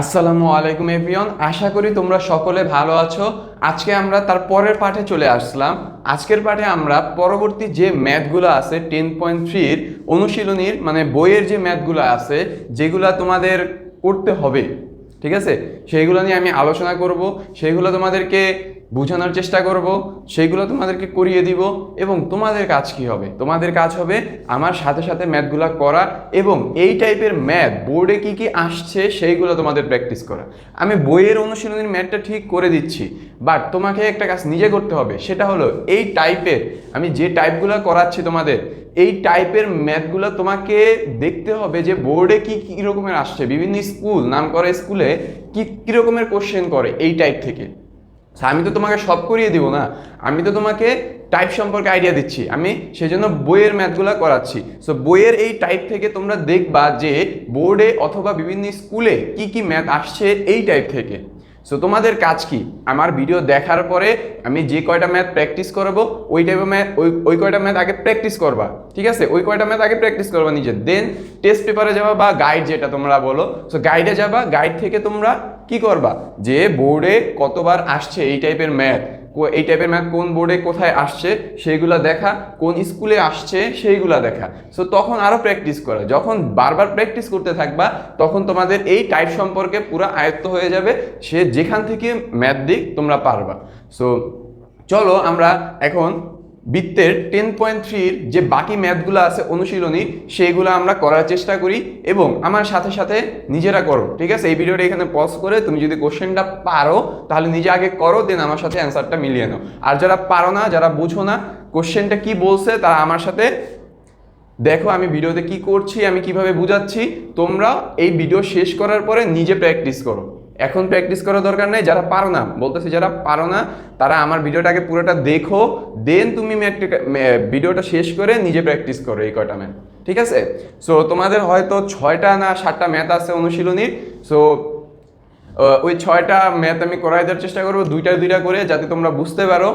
আসসালামু আলাইকুম এভিয়ন আশা করি তোমরা সকলে ভালো আছো। আজকে আমরা তার পরের পাঠে চলে আসলাম। আজকের পাঠে আমরা পরবর্তী যে ম্যাথগুলো আছে, টেন পয়েন্ট থ্রির অনুশীলনীর মানে বইয়ের যে ম্যাথগুলো আছে, যেগুলো তোমাদের করতে হবে, ঠিক আছে? সেইগুলো নিয়ে আমি আলোচনা করব। সেইগুলো তোমাদেরকে বোঝানোর চেষ্টা করব, সেইগুলো তোমাদেরকে করিয়ে দিব এবং তোমাদের কাজ কি হবে? তোমাদের কাজ হবে আমার সাথে সাথে ম্যাথগুলো করা এবং এই টাইপের ম্যাথ, বোর্ডে কি কি আসছে সেইগুলো তোমাদের প্র্যাকটিস করা। আমি বইয়ের অনুশীলনের ম্যাথটা ঠিক করে দিচ্ছি, বাট তোমাকে একটা কাজ নিজে করতে হবে, সেটা হলো এই টাইপের, আমি যে টাইপগুলো করাচ্ছি তোমাদের, এই টাইপের ম্যাথগুলো তোমাকে দেখতে হবে যে বোর্ডে কি কী রকমের আসছে, বিভিন্ন স্কুল নাম করা স্কুলে কি কী রকমের কোশ্চেন করে এই টাইপ থেকে। আমি তো তোমাকে সব করিয়ে দিব না। আমি তো তোমাকে টাইপ সম্পর্কে আইডিয়া দিচ্ছি। আমি সেজন্য বইয়ের ম্যাথগুলো করাচ্ছি। সো বইয়ের এই টাইপ থেকে তোমরা দেখবা যে বোর্ডে অথবা বিভিন্ন স্কুলে কি কি ম্যাথ আসছে এই টাইপ থেকে। সো তোমাদের কাজ কি? আমার ভিডিও দেখার পরে আমি যে কয়টা ম্যাথ প্র্যাকটিস করব, ওই টাইপের ম্যাথ ওই ওই কয়টা ম্যাথ আগে প্র্যাকটিস করবা। ঠিক আছে? ওই কয়টা ম্যাথ আগে প্র্যাকটিস করবা নিজে। দেন টেস্ট পেপারে যাবা বা গাইড যেটা তোমরা বলো। সো গাইডে যাবা। গাইড থেকে তোমরা কি করবা? যে বোর্ডে কতবার আসছে এই টাইপের ম্যাথ এই টাইপের ম্যাথ কোন বোর্ডে কোথায় আসছে সেইগুলা দেখা, কোন স্কুলে আসছে সেইগুলা দেখা। সো তখন আরও প্র্যাকটিস করা। যখন বারবার প্র্যাকটিস করতে থাকবা, তখন তোমাদের এই টাইপ সম্পর্কে পুরো আয়ত্ত হয়ে যাবে, সে যেখান থেকে ম্যাথ দিক তোমরা পারবা। সো চলো আমরা এখন বৃত্তের টেন পয়েন্ট থ্রির যে বাকি ম্যাথগুলো আছে অনুশীলনী, সেইগুলো আমরা করার চেষ্টা করি এবং আমার সাথে সাথে নিজেরা করো, ঠিক আছে? এই ভিডিওটা এখানে পজ করে তুমি যদি কোশ্চেনটা পারো, তাহলে নিজে আগে করো দেন আমার সাথে অ্যান্সারটা মিলিয়ে নাও। আর যারা পারো না, যারা বুঝো না কোশ্চেনটা কি বলছে, তারা আমার সাথে দেখো আমি ভিডিওতে কি করছি, আমি কীভাবে বুঝাচ্ছি, তোমরা এই ভিডিও শেষ করার পরে নিজে প্র্যাকটিস করো। এখন প্র্যাকটিস করার দরকার নেই, যারা পারো না, বলতেছি যারা পারো না, তারা আমার ভিডিওটাকে পুরোটা দেখো দেন তুমি ভিডিওটা শেষ করে নিজে প্র্যাকটিস করো এই কয়টা ম্যাথ, ঠিক আছে? সো তোমাদের হয়তো ছয়টা না সাতটা ম্যাথ আছে অনুশীলনীর সো ওই ছয়টা ম্যাথ আমি করাই দেওয়ার চেষ্টা করব, দুইটা দুইটা করে, যাতে তোমরা বুঝতে পারো।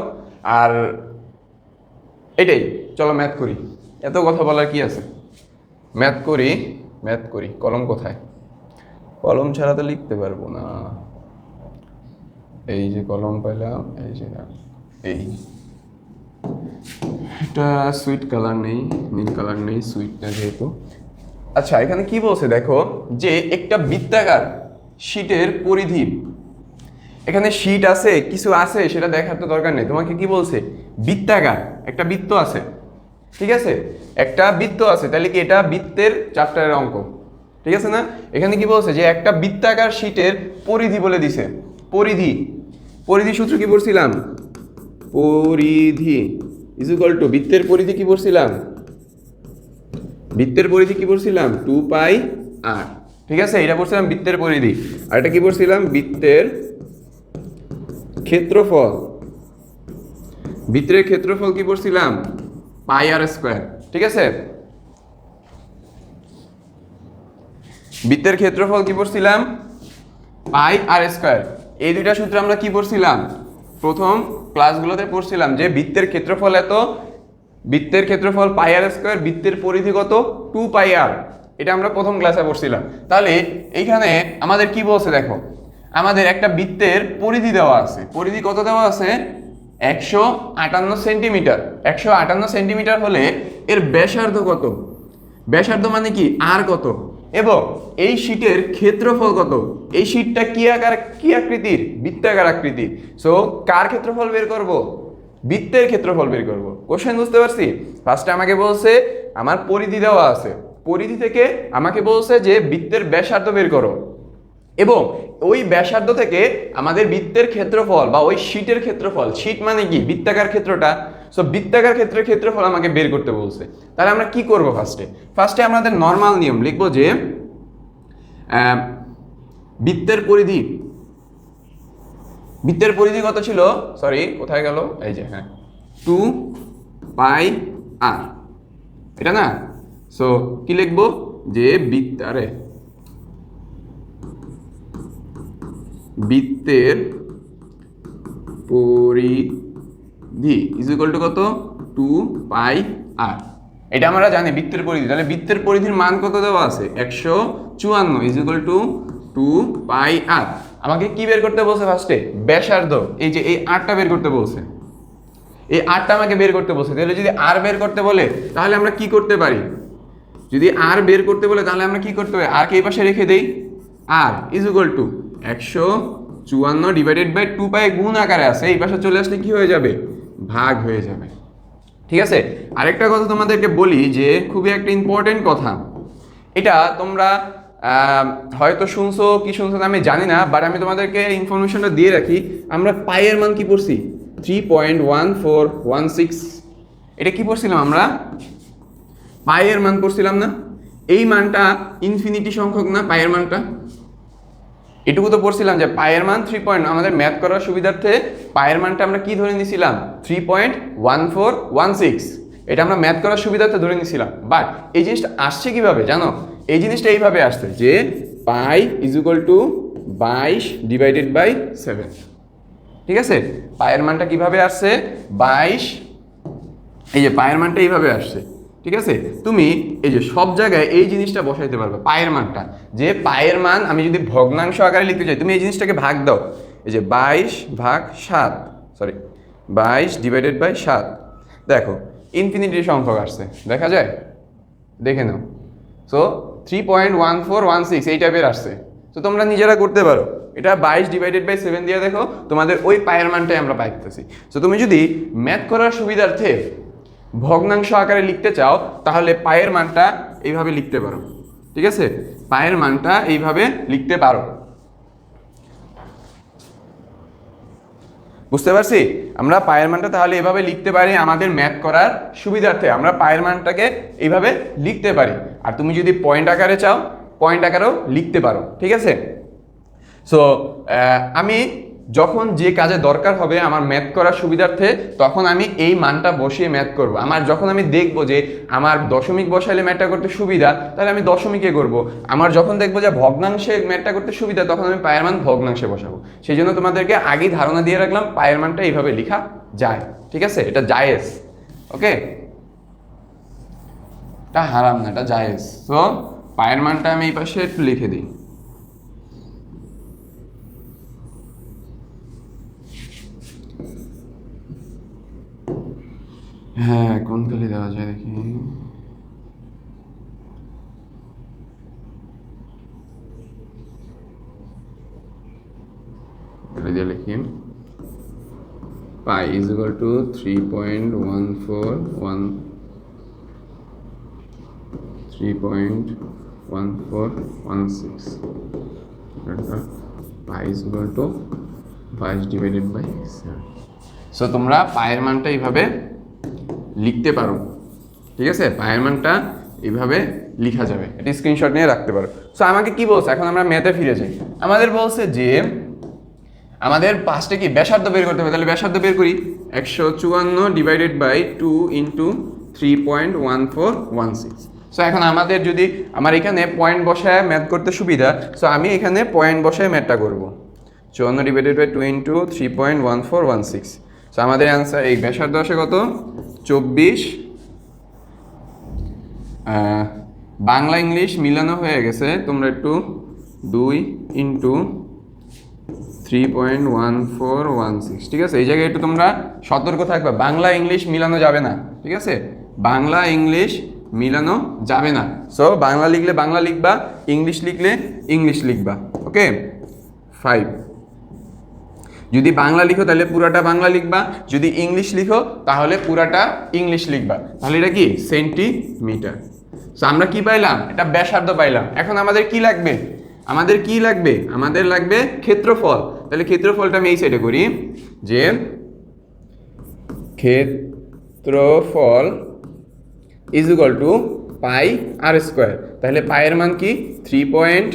আর এটাই, চলো ম্যাথ করি। এত কথা বলার কি আছে? ম্যাথ করি ম্যাথ করি, কলম কোথায়? কলম ছাড়া তো লিখতে পারব না। এই যে কলম পেলাম, এই যে এই। এটা সুইট কালার নেই, নীল কালার নেই সুইট না যেহেতু। আচ্ছা এখানে কি বলছে দেখো, যে একটা বৃত্তাকার শীটের পরিধি। এখানে শীট আছে, কিছু আছে, সেটা দেখার তো দরকার নেই। তোমাকে কি বলছে? বৃত্তাকার, একটা বৃত্ত আছে। ঠিক আছে? একটা বৃত্ত আছে, তাহলে কি এটা বৃত্তের চ্যাপ্টারের অঙ্ক? ঠিক আছে না? এখানে কি বলছে যে একটা বৃত্তাকার শীটের পরিধি বলে দিছে। পরিধি। পরিধি সূত্র কি পড়ছিলাম? পরিধি। ইজুকাল টু বৃত্তের পরিধি কি পড়ছিলাম? বৃত্তের পরিধি কি পড়ছিলাম? টু পাই আর ঠিক আছে? এটা পড়ছিলাম বৃত্তের পরিধি। আর এটা কি পড়ছিলাম? বৃত্তের ক্ষেত্রফল। বৃত্তের ক্ষেত্রফল কি পড়ছিলাম? পাই আর স্কোয়ার ঠিক আছে? বৃত্তের ক্ষেত্রফল কি পড়ছিলাম? Pi r square. এই দুইটা সূত্র আমরা কি পড়ছিলাম? প্রথম ক্লাসগুলোতে পড়ছিলাম যে বৃত্তের ক্ষেত্রফল এত, বৃত্তের ক্ষেত্রফল পাই আর স্কোয়ার, বৃত্তের পরিধি কত? Two pi r. এটা আমরা প্রথম ক্লাসে পড়ছিলাম। তাহলে এইখানে আমাদের কি বলছে দেখো? আমাদের একটা বৃত্তের পরিধি দেওয়া আছে। পরিধি কত দেওয়া আছে? একশো আটান্ন সেন্টিমিটার। একশো আটান্ন সেন্টিমিটার হলে এর ব্যাসার্ধ কত? ব্যাসার্ধ মানে কি? আর কত? এবং এই শীটের ক্ষেত্রফল কত? এই শীটটা কি আকার, কি আকৃতির? বৃত্তাকার আকৃতির। সো কার ক্ষেত্রফল বের করব? বৃত্তের ক্ষেত্রফল বের করব। কোশ্চেন বুঝতে পারছি? ফার্স্টে আমাকে বলছে, আমার পরিধি দেওয়া আছে। পরিধি থেকে আমাকে বলছে যে, বৃত্তের ব্যাসার্ধ বের করো। এবং ওই ব্যাসার্ধ থেকে আমাদের বৃত্তের ক্ষেত্রফল বা ওই শীটের ক্ষেত্রফল, শীট মানে কি? বৃত্তাকার ক্ষেত্রটা। সো বৃত্তাকার ক্ষেত্রের ক্ষেত্রফল আমাকে বের করতে বলছে। তাহলে আমরা কি করব ফার্স্টে ফার্স্টে আমাদের নর্মাল নিয়ম লিখব যে বৃত্তের পরিধি বৃত্তের পরিধি কত ছিল? সরি কোথায় গেল? এই যে হ্যাঁ। টু পাই আর এটা না? সো কি লিখব? যে বৃত্ত, আরে, বৃত্তের পরিধি ইজ ইকুয়াল টু কত? টু পাই আর এটা আমরা জানি বৃত্তের পরিধি। তাহলে বৃত্তের পরিধির মান কত দেওয়া আছে? একশো চুয়ান্ন is equal to two pi r আমাকে কি বের করতে বলছে ফার্স্টে ব্যাসার্ধ। এই যে এই আরটা বের করতে বলছে। এই আরটা আমাকে বের করতে বলছে। তাহলে যদি আর বের করতে বলে, তাহলে আমরা কি করতে পারি? যদি আর বের করতে বলে, তাহলে আমরা কি করতে পারি? আর কে এই পাশে রেখে দেই। আর ইজ ইকুয়াল টু একশো চুয়ান্ন ডিভাইডেড বাই টু পাই গুণ আকারে আছে। এই পাশে চলে আসলে কি হয়ে যাবে? ভাগ হয়ে যাবে। ঠিক আছে? আরেকটা কথা তোমাদেরকে বলি যে, খুবই একটা ইম্পর্টেন্ট কথা। এটা তোমরা হয়তো শুনছো, কি শুনছো আমি জানি না বাট আমি তোমাদেরকে ইনফরমেশনটা দিয়ে রাখি। আমরা পায়ের মান কি পড়ছি? Three point one four one six এটা কি পড়ছিলাম আমরা? পায়ের মান পড়ছিলাম না? এই মানটা ইনফিনিটি সংখ্যক না, পায়ের মানটা? এটুকু তো পড়ছিলাম যে পায়ের মান থ্রি পয়েন্ট আমাদের ম্যাথ করার সুবিধার্থে পায়ের মানটা আমরা কি ধরে নিয়েছিলাম three point one four one six এটা আমরা ম্যাথ করার সুবিধার্থে ধরে নিয়েছিলাম বাট এই জিনিসটা আসছে কীভাবে জানো? এই জিনিসটা এইভাবে আসছে যে পাই ইজ ইকুয়াল টু বাইশ ডিভাইডেড বাই সেভেন ঠিক আছে? পায়ের মানটা কীভাবে আসছে? বাইশ। এই যে পায়ের মানটা এইভাবে আসছে। ঠিক আছে? তুমি এই যে সব জায়গায় এই জিনিসটা বসাইতে পারবে, পায়ের মানটা। যে পায়ের মান আমি যদি ভগ্নাংশ আকারে লিখতে চাই, তুমি এই জিনিসটাকে ভাগ দাও। এই যে বাইশ ভাগ সাত সরি বাইশ ডিভাইডেড বাই সাত। দেখো ইনফিনিটি সংখ্যক আসছে, দেখা যায়? দেখে নাও। So three point one four one six এই টাইপের আসছে। তো তোমরা নিজেরা করতে পারো। এটা বাইশ ডিভাইডেড বাই সেভেন দিয়ে দেখো, তোমাদের ওই পায়ের মানটাই আমরা পাইতেছি। সো তুমি যদি ম্যাথ করার সুবিধার্থে ভগ্নাংশ আকারে লিখতে চাও, তাহলে পায়ের মানটা এইভাবে লিখতে পারো। ঠিক আছে? পায়ের মানটা এইভাবে লিখতে পারো। বুঝতে পারছি? আমরা পায়ের মানটা তাহলে এভাবে লিখতে পারি, আমাদের ম্যাথ করার সুবিধার্থে আমরা পায়ের মানটাকে এইভাবে লিখতে পারি। আর তুমি যদি পয়েন্ট আকারে চাও, পয়েন্ট আকারেও লিখতে পারো। ঠিক আছে? সো আমি যখন যে কাজে দরকার হবে আমার ম্যাথ করার সুবিধার্থে, তখন আমি এই মানটা বসিয়ে ম্যাথ করব। আমার যখন আমি দেখব যে আমার দশমিক বসাইলে ম্যাথটা করতে সুবিধা, তাহলে আমি দশমিকে করব। আমার যখন দেখব যে ভগ্নাংশে ম্যাথটা করতে সুবিধা, তখন আমি পায়ের মান ভগ্নাংশে বসাবো। সেই জন্য তোমাদেরকে আগেই ধারণা দিয়ে রাখলাম, পায়ের মানটা এইভাবে লেখা যায়। ঠিক আছে? এটা জায়েজ। ওকে? এটা হারাম না, এটা জায়েজ। তো পায়ের মানটা আমি এই পাশে একটু লিখে দিই। হ্যাঁ কোন কালি দেওয়া যায় দেখি। দিয়ে লিখি। Pi is equal to three point one four one three point one four one six pi is equal to বাইশ ডিভাইডেড বাই সেভেন সো তোমরা পায়ের মানটা এইভাবে লিখতে পারো। ঠিক আছে? পায়ের মানটা এইভাবে লিখা যাবে। এটা স্ক্রিনশট নিয়ে রাখতে পারো। সো আমাকে কি বলছে? এখন আমরা ম্যাথে ফিরে যাই। আমাদের বলছে যে, আমাদের পাঁচটা কি ব্যাসার্ধ বের করতে হবে? তাহলে ব্যাসার্ধ বের করি। একশো চুয়ান্ন divided by two into three point one four one six so এখন আমাদের যদি, আমার এখানে পয়েন্ট বসায় ম্যাথ করতে সুবিধা সো আমি এখানে পয়েন্ট বসায় ম্যাথটা করব। চুয়ান্ন divided by two into three point one four one six so আমাদের অ্যান্সার এই ব্যাসার্ধ আসে কত? চব্বিশ। বাংলা, ইংলিশ মিলানো হয়ে গেছে। তোমরা একটু দুই into three point one four one six ঠিক আছে? এই জায়গায় একটু তোমরা সতর্ক থাকবে। বাংলা, ইংলিশ মিলানো যাবে না। ঠিক আছে? বাংলা, ইংলিশ মিলানো যাবে না। সো বাংলা লিখলে বাংলা লিখবা, ইংলিশ লিখলে ইংলিশ লিখবা। ওকে ফাইভ যদি বাংলা লিখো, তাহলে পুরাটা বাংলা লিখবা। যদি ইংলিশ লিখো, তাহলে পুরাটা ইংলিশ লিখবা। তাহলে এটা কি? সেন্টিমিটার। সো আমরা কি পাইলাম? এটা ব্যাসার্ধ পাইলাম। এখন আমাদের কি লাগবে? আমাদের কি লাগবে? আমাদের লাগবে ক্ষেত্রফল। তাহলে ক্ষেত্রফলটা আমি এই সাইডে করি, যে ক্ষেত্রফল is equal to pi r square তাহলে পায়ের মান কি? Three point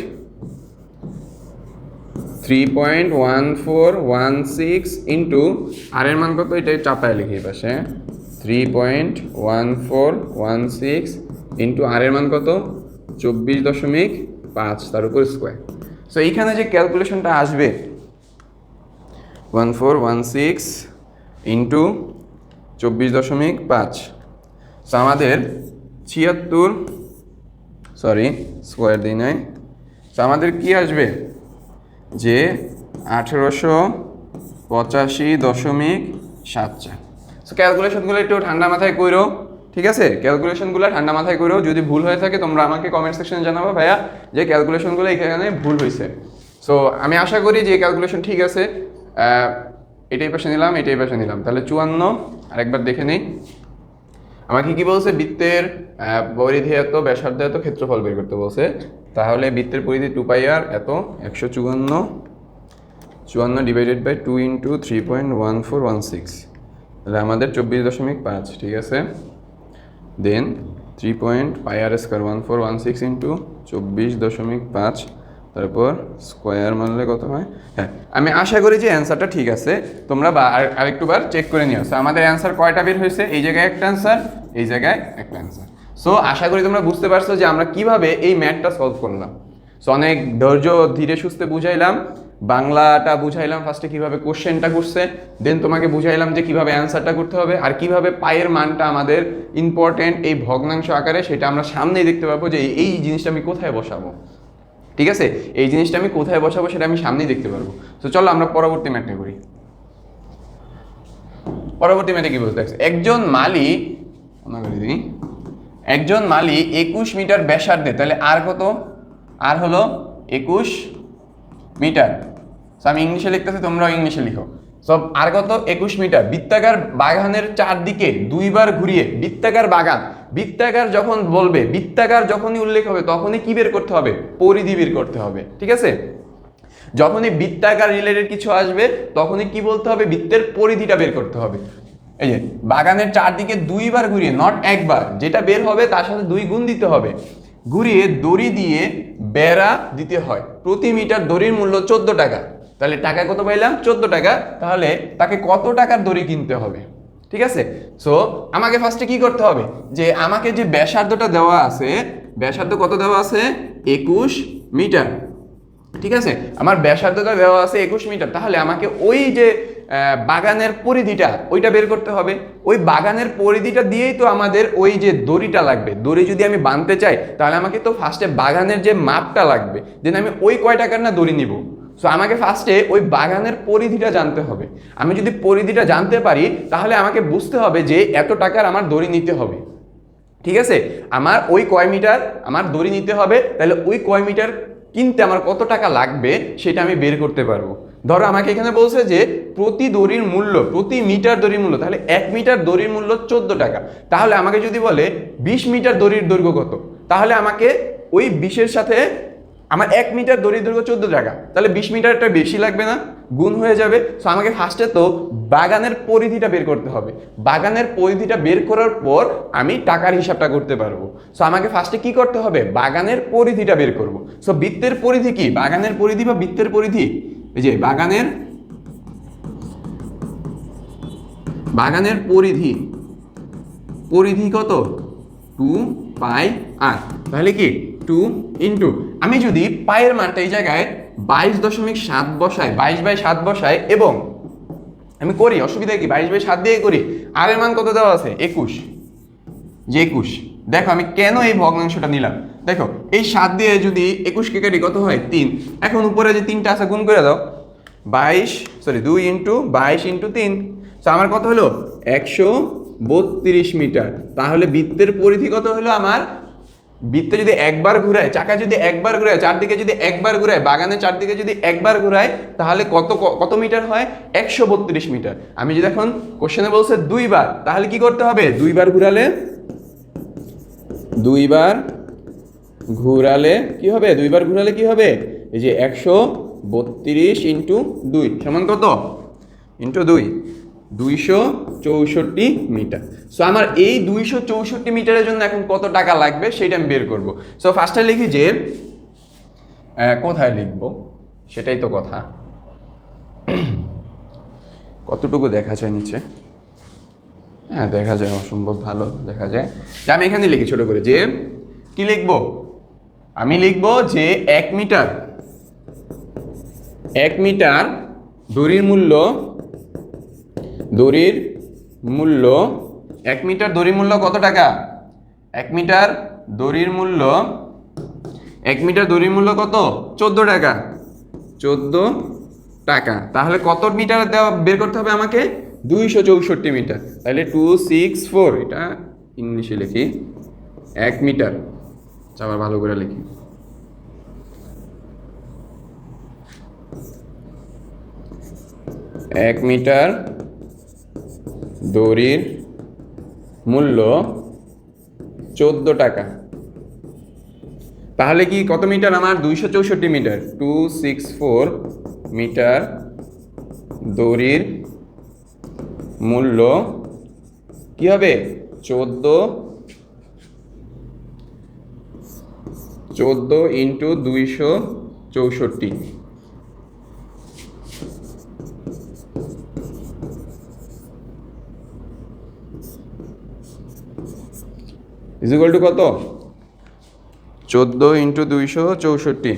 three point one four one six into r এর মান কত? এটা চাপায় লিখি পাশে। Three point one four one six into r এর মান কত? চব্বিশ দশমিক পাঁচ, তার উপর স্কোয়ার সো এইখানে যে ক্যালকুলেশনটা আসবে one four one six into চব্বিশ দশমিক পাঁচ সো আমাদের ছিয়াত্তর সরি স্কোয়ার দিই নাই। তো আমাদের কি আসবে? যে আঠেরোশো পঁচাশি দশমিক সাত চার। সো ক্যালকুলেশনগুলো একটু ঠান্ডা মাথায় করো ঠিক আছে? ক্যালকুলেশনগুলো ঠান্ডা মাথায় করো যদি ভুল হয়ে থাকে, তোমরা আমাকে কমেন্ট সেকশনে জানাব ভাইয়া, যে ক্যালকুলেশনগুলো এখানে ভুল হয়েছে সো আমি আশা করি যে ক্যালকুলেশন ঠিক আছে। এটাই পাশে নিলাম, এটাই পাশে নিলাম। তাহলে চুয়ান্ন, আরেকবার দেখে নেই। আমাকে কি বলছে? বৃত্তের পরিধি এত ব্যাসার্ধ এত ক্ষেত্রফল বের করতে বলছে। তাহলে বৃত্তের পরিধি টু পাই আর এত একশো চুয়ান্ন চুয়ান্ন divided by two into three point one four one six তাহলে আমাদের চব্বিশ দশমিক পাঁচ, ঠিক আছে? Then three point pi r square one four one six into চব্বিশ দশমিক পাঁচ, তারপর স্কোয়ার মানলে কত হয়? হ্যাঁ আমি আশা করি যে অ্যান্সারটা ঠিক আছে। তোমরা বা আর আরেকটু বার চেক করে নিও। আমাদের অ্যান্সার কয়টা বের হয়েছে? এই জায়গায় একটা অ্যান্সার এই জায়গায় একটা অ্যান্সার সো আশা করি তোমরা বুঝতে পারছ যে আমরা কীভাবে এই ম্যাথটা সলভ করলাম। সো অনেক ধৈর্য ধীরে সুস্থে বুঝাইলাম। বাংলাটা বুঝাইলাম ফার্স্টে কীভাবে কোশ্চেনটা করছে দেন তোমাকে বুঝাইলাম যে কীভাবে অ্যান্সারটা করতে হবে আর কীভাবে পায়ের মানটা আমাদের ইম্পর্টেন্ট এই ভগ্নাংশ আকারে সেটা আমরা সামনেই দেখতে পাবো যে এই জিনিসটা আমি কোথায় বসাবো। ঠিক আছে? এই জিনিসটা আমি কোথায় বসাবো সেটা আমি সামনেই দেখতে পারব। তো চলো আমরা পরবর্তী ম্যাটে করি। পরবর্তী ম্যাটে কি বলতে একজন মালি একজন মালি একুশ মিটার ব্যাসার্ধে, তাহলে আর কত? আর হলো একুশ মিটার। আমি ইংলিশে লিখতেছি, তোমরাও ইংলিশে লিখো। সব আর কত? একুশ মিটার। বৃত্তাকার বাগানের চারদিকে দুইবার ঘুরিয়ে, বৃত্তাকার বাগান, বৃত্তাকার যখন বলবে, বৃত্তাকার যখনই উল্লেখ হবে, তখনই কি বের করতে হবে? পরিধি বের করতে হবে। ঠিক আছে? যখনই বৃত্তাকার রিলেটেড কিছু আসবে, তখনই কি বলতে হবে? বৃত্তের পরিধিটা বের করতে হবে। এই যে, বাগানের চারদিকে দুইবার ঘুরিয়ে নট একবার, যেটা বের হবে তার সাথে দুই গুণ দিতে হবে। ঘুরিয়ে দড়ি দিয়ে বেড়া দিতে হয়। প্রতি মিটার দড়ির মূল্য চোদ্দ টাকা। তাহলে টাকা কত পাইলাম? চোদ্দ টাকা। তাহলে তাকে কত টাকার দড়ি কিনতে হবে? ঠিক আছে? সো আমাকে ফার্স্টে কি করতে হবে? যে, আমাকে যে ব্যাসার্ধটা দেওয়া আছে, ব্যাসার্ধ কত দেওয়া আছে? একুশ মিটার। ঠিক আছে? আমার ব্যাসার্ধটা দেওয়া আছে একুশ মিটার। তাহলে আমাকে ওই যে বাগানের পরিধিটা, ওইটা বের করতে হবে। ওই বাগানের পরিধিটা দিয়েই তো আমাদের ওই যে দড়িটা লাগবে। দড়ি যদি আমি বাঁধতে চাই, তাহলে আমাকে তো ফার্স্টে বাগানের যে মাপটা লাগবে দেন আমি ওই কয় টাকার না দড়ি নিব। সো আমাকে ফার্স্টে ওই বাগানের পরিধিটা জানতে হবে। আমি যদি পরিধিটা জানতে পারি, তাহলে আমাকে বুঝতে হবে যে এত টাকার আমার দড়ি নিতে হবে। ঠিক আছে? আমার ওই কয় মিটার আমার দড়ি নিতে হবে, তাহলে ওই কয় মিটার কিনতে আমার কত টাকা লাগবে, সেটা আমি বের করতে পারব। ধরো আমাকে এখানে বলছে যে প্রতি দড়ির মূল্য, প্রতি মিটার দড়ির মূল্য, তাহলে এক মিটার দড়ির মূল্য চোদ্দ টাকা। তাহলে আমাকে যদি বলে বিশ মিটার দড়ির দৈর্ঘ্য কত? তাহলে আমাকে ওই বিশের সাথে আমার এক মিটার দড়ির দৈর্ঘ্য চোদ্দ টাকা। তাহলে বিশ মিটারটা বেশি লাগবে না, গুণ হয়ে যাবে। সো আমাকে ফার্স্টে তো বাগানের পরিধিটা বের করতে হবে। বাগানের পরিধিটা বের করার পর আমি টাকার হিসাবটা করতে পারব। সো আমাকে ফার্স্টে কি করতে হবে? বাগানের পরিধিটা বের করব। সো বৃত্তের পরিধি কি? বাগানের পরিধি বা বৃত্তের পরিধি? এই যে বাগানের বাগানের পরিধি পরিধি কত? টু পাই আর তাহলে কি? টু ইন্টু আমি যদি পায়ের মানটা এই জায়গায় বাইশ দশমিক সাত বসাই, বাইশ বাই সাত বসাই এবং আমি করি, অসুবিধা কি? বাইশ বাই সাত দিয়ে করি। আর এর মান কত দেওয়া আছে? একুশ। যে একুশ। দেখো, আমি কেন এই ভগ্নাংশটা নিলাম? দেখো, এই সাত দিয়ে যদি একুশকে কাটি কত হয়? তিন। এখন উপরে যে তিনটা আছে, গুণ করে দাও। বাইশ সরি দুই ইন্টু বাইশ ইন্টু তিন। তো আমার কত হলো? একশো বত্রিশ মিটার। তাহলে বৃত্তের পরিধি কত হলো আমার? বৃত্তে যদি একবার ঘুরায়, চাকা যদি একবার ঘুরায়, চারদিকে যদি একবার ঘুরায় বাগানের চারদিকে যদি একবার ঘুরায়, তাহলে কত কত মিটার হয়? একশো বত্রিশ মিটার। আমি যদি এখন কোশ্চেনে বলছে দুইবার, তাহলে কি করতে হবে? দুইবার ঘুরালে দুইবার ঘুরালে কি হবে? দুইবার ঘুরালে কি হবে? এই যে একশো বত্রিশ ইন্টু দুই, সমান কত? ইন্টু দুই, দুইশো চৌষট্টি মিটার। সো আমার এই দুইশো চৌষট্টি মিটারের জন্য এখন কত টাকা লাগবে সেটা আমি বের করব। সো ফার্স্টে লিখি যে কোথায় লিখব? সেটাই তো কথা। কতটুকু দেখা যায় নিচে? হ্যাঁ দেখা যায়, অসম্ভব ভালো দেখা যায়। যে আমি এখানে লিখি ছোট করে, যে কি লিখব? আমি লিখব যে এক মিটার এক মিটার দড়ির মূল্য দড়ির মূল্য, এক মিটার দড়ির মূল্য কত টাকা? এক মিটার দড়ির মূল্য, এক মিটার দড়ির মূল্য কত? চোদ্দ টাকা। চোদ্দ টাকা। তাহলে কত মিটার দেওয়া বের করতে হবে আমাকে? দুইশো চৌষট্টি মিটার। তাহলে টু সিক্স ফোর এটা ইংলিশে লিখি এক মিটার। আচ্ছা, আবার ভালো করে লিখি। এক মিটার দড়ির মূল্য চোদ্দ টাকা। তাহলে কি কত মিটার আমার? দুইশো চৌষট্টি metre. Two six four metre দড়ির মূল্য কি হবে? চোদ্দ চোদ্দ ইন্টু দুইশো চৌষট্টি। ইজিক্যাল টু কত? চোদ্দ ইন্টু দুইশো চৌষট্টি।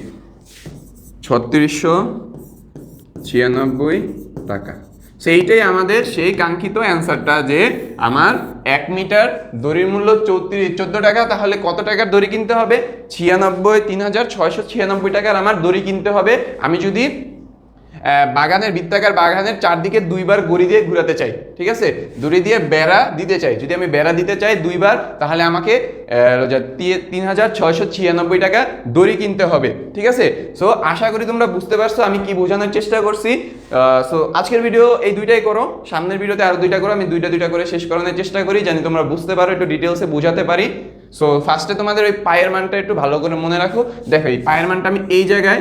ছত্রিশশো ছিয়ানব্বই টাকা। সেইটাই আমাদের সেই কাঙ্ক্ষিত অ্যান্সারটা যে আমার এক মিটার দড়ির মূল্য চৌত্রিশ, চোদ্দ টাকা, তাহলে কত টাকার দড়ি কিনতে হবে? ছিয়ানব্বই, তিন হাজার ছয়শো ছিয়ানব্বই টাকার আমার দড়ি কিনতে হবে। আমি যদি বাগানের, বৃত্তাকার বাগানের চারদিকে দুইবার গড়ি দিয়ে ঘুরাতে চাই, ঠিক আছে? দড়ি দিয়ে বেড়া দিতে চাই। যদি আমি বেড়া দিতে চাই দুইবার, তাহলে আমাকে তিন হাজার ছয়শো ছিয়ানব্বই টাকা দড়ি কিনতে হবে, ঠিক আছে? সো আশা করি তোমরা বুঝতে পারছ, আমি কি বোঝানোর চেষ্টা করছি। সো আজকের ভিডিও এই দুইটাই করো। সামনের ভিডিওতে আরও দুইটা করো, আমি দুইটা দুইটা করে শেষ করানোর চেষ্টা করি, জানি তোমরা বুঝতে পারো, একটু ডিটেলসে বোঝাতে পারি। সো ফার্স্টে তোমাদের ওই পায়ের মানটা একটু ভালো করে মনে রাখো। দেখো, এই পায়ের মানটা আমি এই জায়গায়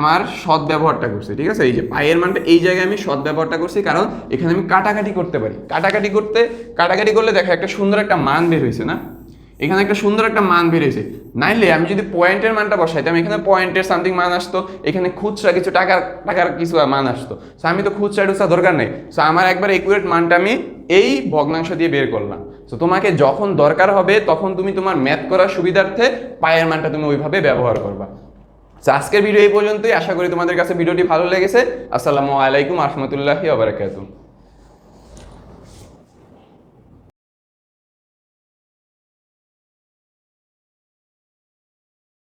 আমার সৎ ব্যবহারটা করছি, ঠিক আছে? এই যে পায়ের মানটা, এই জায়গায় আমি সৎ ব্যবহারটা করছি, কারণ এখানে আমি কাটাকাটি করতে পারি। কাটাকাটি করতে, কাটাকাটি করলে দেখো একটা সুন্দর একটা মান বের হয়েছে, না? এখানে একটা সুন্দর একটা মান বের হয়েছে। নাইলে আমি যদি পয়েন্টের মানটা বসাইতাম, এখানে পয়েন্টের সামথিং মান আসতো, এখানে খুচরা কিছু টাকার টাকার কিছু মান আসতো। সো আমি তো খুচরা টুচরা দরকার নেই। সো আমার একবার একুরেট মানটা আমি এই ভগ্নাংশ দিয়ে বের করলাম। সো তোমাকে যখন দরকার হবে, তখন তুমি তোমার ম্যাথ করার সুবিধার্থে পায়ের মানটা তুমি ওইভাবে ব্যবহার করবা। তো আজকের ভিডিও এই পর্যন্তই। আশা করি তোমাদের কাছে ভিডিওটি ভালো লেগেছে। আসসালামু আলাইকুম রহমতুল্লাহি আবরাকাতুহ